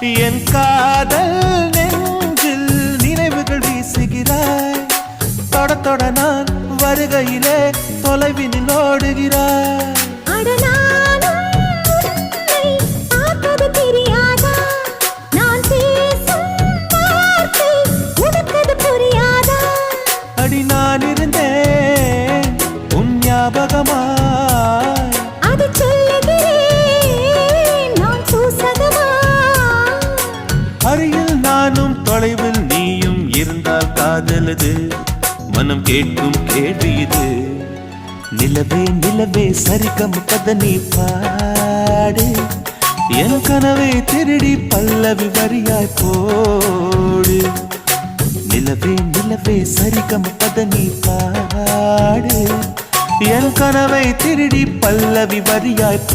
என் காதல் நெஞ்சில் நினைவுகள் வீசுகிறாய். தொட தொட நான் வருகையிலே தொலைவினில் ஓடுகிறாய்? அடி நான் இருந்தேன் உன் ஞாபகமாய் அருகில் நானும் தொலைவில் நீயும் இருந்தால் காதலது. மனம் கேட்கும் கேள்வி இது. நிலவே நிலவே சரிகம் கத நீ பாடு. என் கனவை திருடி பல்லவி வரியாய் போடு. நிலவே நிலவே சரிகம் கத நீ பாடு. என் கனவை திருடி பல்லவி வரியாய் போ